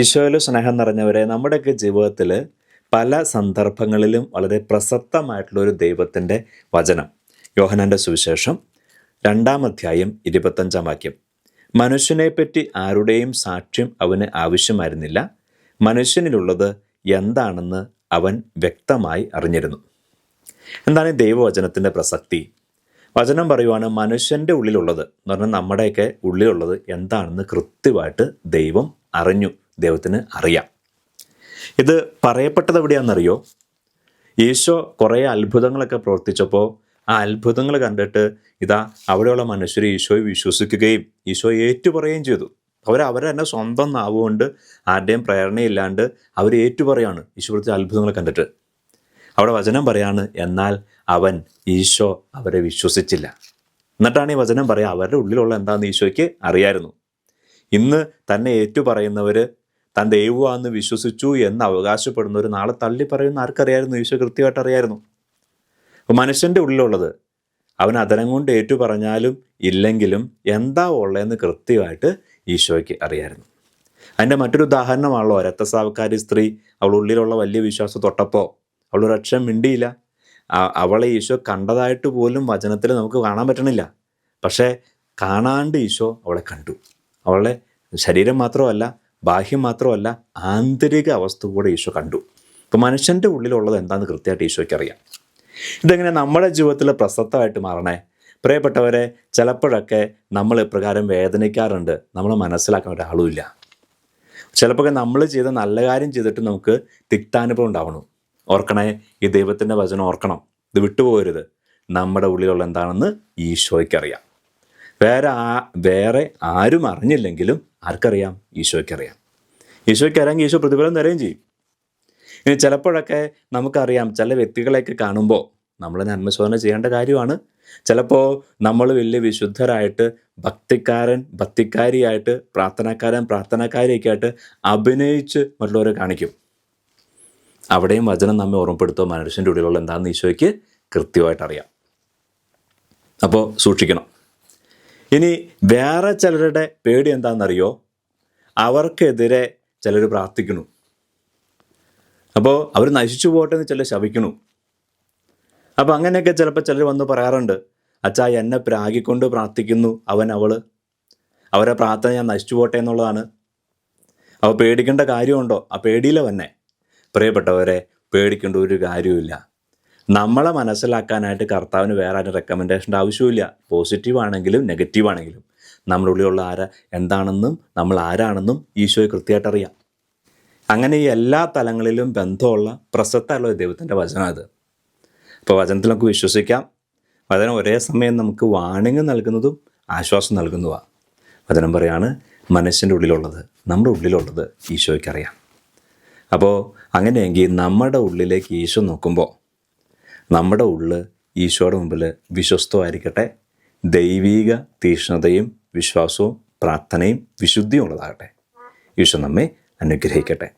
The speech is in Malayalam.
ഈശോയിൽ സ്നേഹം നിറഞ്ഞവരെ നമ്മുടെയൊക്കെ ജീവിതത്തിൽ പല സന്ദർഭങ്ങളിലും വളരെ പ്രസക്തമായിട്ടുള്ള ഒരു ദൈവത്തിന്റെ വചനം. യോഹനന്റെ സുവിശേഷം രണ്ടാം അധ്യായം ഇരുപത്തഞ്ചാം വാക്യം. മനുഷ്യനെപ്പറ്റി ആരുടെയും സാക്ഷ്യം അവന് ആവശ്യമായിരുന്നില്ല. മനുഷ്യനിലുള്ളത് എന്താണെന്ന് അവൻ വ്യക്തമായി അറിഞ്ഞിരുന്നു. എന്താണ് ദൈവവചനത്തിന്റെ പ്രസക്തി? വചനം പറയുവാണ് മനുഷ്യന്റെ ഉള്ളിലുള്ളത്. എന്ന് പറഞ്ഞാൽ നമ്മുടെയൊക്കെ ഉള്ളിലുള്ളത് എന്താണെന്ന് കൃത്യമായിട്ട് ദൈവം അറിഞ്ഞു. ദൈവത്തിന് അറിയാം. ഇത് പറയപ്പെട്ടത് എവിടെയാണെന്നറിയോ? ഈശോ കുറേ അത്ഭുതങ്ങളൊക്കെ പ്രവർത്തിച്ചപ്പോൾ ആ അത്ഭുതങ്ങൾ കണ്ടിട്ട് ഇതാ അവിടെയുള്ള മനുഷ്യർ ഈശോയെ വിശ്വസിക്കുകയും ഈശോ ഏറ്റുപറയുകയും ചെയ്തു. അവർ അവരെ തന്നെ സ്വന്തം നാവുകൊണ്ട് ആരുടെയും പ്രേരണയില്ലാണ്ട് അവർ ഏറ്റുപറയാണ് ഈശോ പ്രത്യേക അത്ഭുതങ്ങൾ കണ്ടിട്ട്. അവിടെ വചനം പറയാണ് എന്നാൽ അവൻ ഈശോ അവരെ വിശ്വസിച്ചില്ല. എന്നിട്ടാണ് ഈ വചനം പറയുക അവരുടെ ഉള്ളിലുള്ള എന്താണെന്ന് ഈശോയ്ക്ക് അറിയായിരുന്നു. ഇന്ന് തന്നെ ഏറ്റു പറയുന്നവർ താൻ ദൈവമാണെന്ന് വിശ്വസിച്ചു എന്ന് അവകാശപ്പെടുന്ന ഒരു നാളെ തള്ളി പറയുന്ന ആർക്കറിയായിരുന്നു? ഈശോ കൃത്യമായിട്ട് അറിയായിരുന്നു. അപ്പോൾ മനുഷ്യന്റെ ഉള്ളിലുള്ളത് അവൻ അതരം കൊണ്ട് ഏറ്റു പറഞ്ഞാലും ഇല്ലെങ്കിലും എന്താ ഉള്ളതെന്ന് കൃത്യമായിട്ട് ഈശോയ്ക്ക് അറിയായിരുന്നു. അതിന്റെ മറ്റൊരു ഉദാഹരണമാണല്ലോ രക്തസാവക്കാരി സ്ത്രീ. അവൾ ഉള്ളിലുള്ള വലിയ വിശ്വാസം തൊട്ടപ്പോൾ അവൾ ഒരു അക്ഷരം മിണ്ടിയില്ല. അവളെ ഈശോ കണ്ടതായിട്ട് പോലും വചനത്തിൽ നമുക്ക് കാണാൻ പറ്റണില്ല. പക്ഷേ കാണാണ്ട് ഈശോ അവളെ കണ്ടു. അവളെ ശരീരം മാത്രമല്ല ബാഹ്യം മാത്രമല്ല ആന്തരിക അവസ്ഥ കൂടെ ഈശോ കണ്ടു. അപ്പോൾ മനുഷ്യന്റെ ഉള്ളിലുള്ളത് എന്താണെന്ന് കൃത്യമായിട്ട് ഈശോയ്ക്ക് അറിയാം. ഇതെങ്ങനെ നമ്മുടെ ജീവിതത്തിൽ പ്രസക്തമായിട്ട് മാറണേ? പ്രിയപ്പെട്ടവരെ ചിലപ്പോഴൊക്കെ നമ്മൾ ഇപ്രകാരം വേദനിക്കാറുണ്ട്. നമ്മൾ മനസ്സിലാക്കാൻ ഒരാളുമില്ല ചിലപ്പോൾ നമ്മൾ ചെയ്ത നല്ല കാര്യം ചെയ്തിട്ട് നമുക്ക് തിക്താനുഭവം ഉണ്ടാവണം. ഓർക്കണേ ഈ ദൈവത്തിന്റെ വചനം ഓർക്കണം. ഇത് വിട്ടുപോകരുത്. നമ്മുടെ ഉള്ളിലുള്ള എന്താണെന്ന് ഈശോയ്ക്കറിയാം വേറെ ആ വേറെ ആരും അറിഞ്ഞില്ലെങ്കിലും ആർക്കറിയാം? ഈശോയ്ക്കറിയാം. ഈശോയ്ക്ക് അറിയാമെങ്കിൽ ഈശോ പ്രതിഫലം തരുകയും ചെയ്യും. ഇനി ചിലപ്പോഴൊക്കെ നമുക്കറിയാം ചില വ്യക്തികളെയൊക്കെ കാണുമ്പോൾ നമ്മൾ നന്മശോധന ചെയ്യേണ്ട കാര്യമാണ്. ചിലപ്പോൾ നമ്മൾ വലിയ വിശുദ്ധരായിട്ട് ഭക്തിക്കാരൻ ഭക്തിക്കാരിയായിട്ട് പ്രാർത്ഥനക്കാരൻ പ്രാർത്ഥനക്കാരിയൊക്കെ ആയിട്ട് അഭിനയിച്ച് മറ്റുള്ളവരെ കാണിക്കും. അവിടെയും വചനം നമ്മെ ഓർമ്മപ്പെടുത്തുക മനുഷ്യന്റെ ഉള്ളിലുള്ള എന്താണെന്ന് ഈശോയ്ക്ക് കൃത്യമായിട്ട് അറിയാം അപ്പോൾ സൂക്ഷിക്കണം. ഇനി വേറെ ചിലരുടെ പേടി എന്താണെന്നറിയോ? അവർക്കെതിരെ ചിലർ പ്രാർത്ഥിക്കുന്നു. അപ്പോൾ അവർ നശിച്ചു പോട്ടെ എന്ന് ചിലർ ശപിക്കണു അപ്പോൾ അങ്ങനെയൊക്കെ ചിലപ്പോൾ ചിലർ വന്ന് പറയാറുണ്ട് അച്ഛാ എന്നെ പ്രാഗിക്കൊണ്ട് പ്രാർത്ഥിക്കുന്നു അവൻ അവൾ അവരെ പ്രാർത്ഥന ഞാൻ നശിച്ചു പോട്ടെ എന്നുള്ളതാണ്. അപ്പോൾ പേടിക്കേണ്ട കാര്യമുണ്ടോ? ആ പേടിയില്ല തന്നെ. പ്രിയപ്പെട്ടവരെ പേടിക്കേണ്ട ഒരു കാര്യവുമില്ല. നമ്മളെ മനസ്സിലാക്കാനായിട്ട് കർത്താവിന് വേറെ ആരും റെക്കമെൻഡേഷന്റെ ആവശ്യമില്ല പോസിറ്റീവ് ആണെങ്കിലും നെഗറ്റീവ് ആണെങ്കിലും. നമ്മുടെ ഉള്ളിലുള്ള ആര എന്താണെന്നും നമ്മൾ ആരാണെന്നും ഈശോയെ കൃത്യമായിട്ട് അറിയാം. അങ്ങനെ ഈ എല്ലാ തലങ്ങളിലും ബന്ധമുള്ള പ്രസക്തമുള്ള ദൈവത്തിന്റെ വചനം അത്. അപ്പോൾ വചനത്തിൽ നമുക്ക് വിശ്വസിക്കാം. വചനം ഒരേ സമയം നമുക്ക് വാണിംഗ് നൽകുന്നതും ആശ്വാസം നൽകുന്നതുമാണ്. വചനം പറയാണ് മനസ്സിന്റെ ഉള്ളിലുള്ളത് നമ്മുടെ ഉള്ളിലുള്ളത് ഈശോയ്ക്കറിയാം അപ്പോൾ അങ്ങനെയെങ്കിൽ നമ്മുടെ ഉള്ളിലേക്ക് ഈശോ നോക്കുമ്പോൾ നമ്മുടെ ഉള്ളിൽ ഈശോയുടെ മുമ്പിൽ വിശ്വസ്തമായിരിക്കട്ടെ. ദൈവീക തീഷ്ണതയും വിശ്വാസവും പ്രാർത്ഥനയും വിശുദ്ധിയും ഉള്ളതാകട്ടെ ഈശോ നമ്മെ അനുഗ്രഹിക്കട്ടെ.